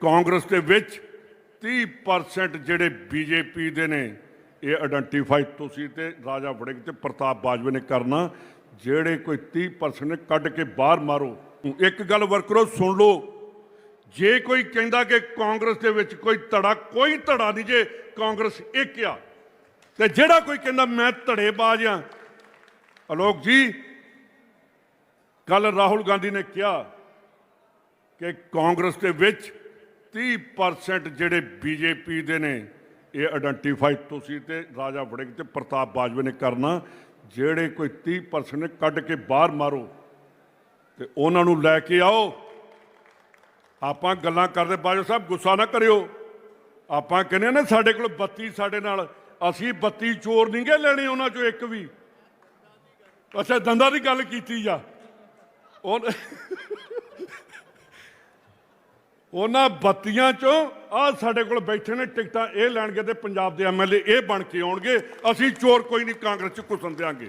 ਕਾਂਗਰਸ ਦੇ ਵਿੱਚ 30% ਜਿਹੜੇ ਬੀਜੇਪੀ ਦੇ ਨੇ, ਇਹ ਆਇਡੈਂਟੀਫਾਈ ਤੁਸੀਂ ਤੇ ਰਾਜਾ ਵੜਿੰਗ ਤੇ ਪ੍ਰਤਾਪ ਬਾਜਵੇ ਨੇ ਕਰਨਾ, ਜਿਹੜੇ ਕੋਈ 30% ਨੇ ਕੱਢ ਕੇ ਬਾਹਰ ਮਾਰੋ। ਇੱਕ ਗੱਲ ਵਰਕਰੋ ਸੁਣ ਲਓ। ਜੇ ਕੋਈ ਕਹਿੰਦਾ ਕਿ ਕਾਂਗਰਸ ਦੇ ਵਿੱਚ ਕੋਈ ਧੜਾ ਕੋਈ ਧੜਾ ਨਹੀਂ ਜੇ ਕਾਂਗਰਸ ਇੱਕ ਆ, ਤੇ ਜਿਹੜਾ ਕੋਈ ਕਹਿੰਦਾ ਮੈਂ ਧੜੇਬਾਜ਼ ਆ। ਅਲੋਕ ਜੀ ਕੱਲ ਰਾਹੁਲ ਗਾਂਧੀ ਨੇ ਕਿਹਾ ਕਿ ਕਾਂਗਰਸ ਦੇ ਵਿੱਚ 30% ਜਿਹੜੇ ਬੀਜੇਪੀ ਦੇ ਨੇ, ਇਹ ਆਇਡੈਂਟੀਫਾਈ ਤੁਸੀਂ ਤੇ ਰਾਜਾ ਵੜਿੰਗ ਤੇ ਪ੍ਰਤਾਪ ਬਾਜਵਾ ਨੇ ਕਰਨਾ, ਜਿਹੜੇ ਕੋਈ 30% ਨੇ ਕੱਢ ਕੇ ਬਾਹਰ ਮਾਰੋ ਤੇ ਉਹਨਾਂ ਨੂੰ ਲੈ ਕੇ ਆਓ। ਆਪਾਂ ਗੱਲਾਂ ਕਰਦੇ, ਬਾਜਵਾ ਸਾਹਿਬ, ਗੁੱਸਾ ਨਾ ਕਰਿਓ। ਆਪਾਂ ਕਹਿੰਦੇ ਆ ਨਾ, ਸਾਡੇ ਕੋਲ ਬੱਤੀ ਸਾਡੇ ਨਾਲ, ਅਸੀਂ ਬੱਤੀ ਚੋਰ ਨਹੀਂ ਗੇ ਲੈਣੇ ਉਹਨਾਂ ਚੋਂ ਇੱਕ ਵੀ। ਅੱਛਾ, ਦੰਦਾਂ ਦੀ ਗੱਲ ਕੀਤੀ ਜਾ। ਉਹ ਉਹਨਾਂ ਬੱਤੀਆਂ ਚੋਂ ਆ ਸਾਡੇ ਕੋਲ ਬੈਠੇ ਨੇ ਟਿਕਟਾਂ ਇਹ ਲੈਣਗੇ ਤੇ ਪੰਜਾਬ ਦੇ ਐਮਐਲਏ ਇਹ ਬਣ ਕੇ ਆਉਣਗੇ। ਅਸੀਂ ਚੋਰ ਕੋਈ ਨਹੀਂ, ਕਾਂਗਰਸ ਚ ਘੁਸਣ ਦਿਆਂਗੇ।